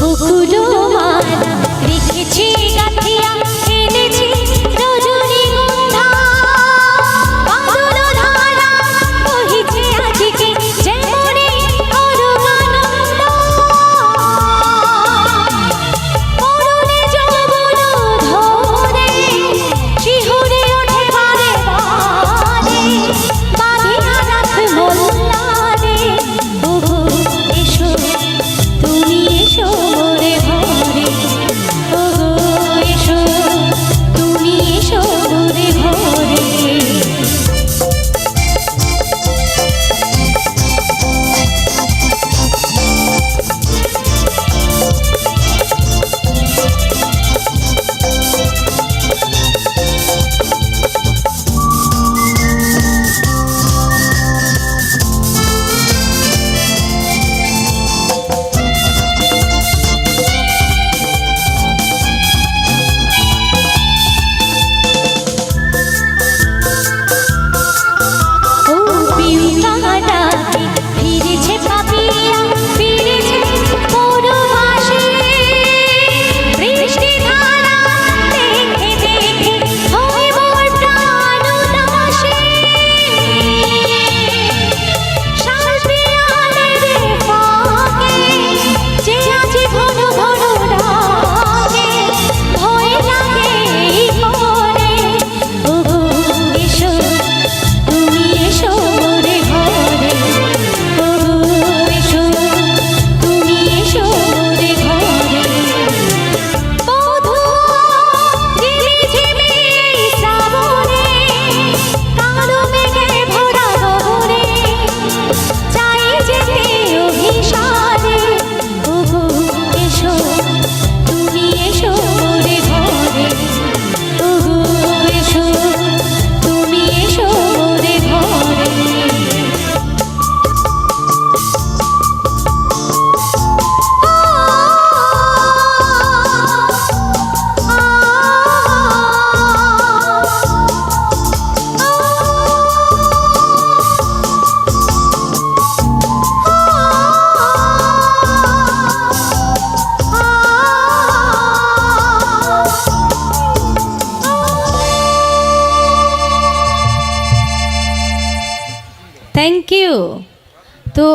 বকুল মালা রেখেছি গাথা thank you তো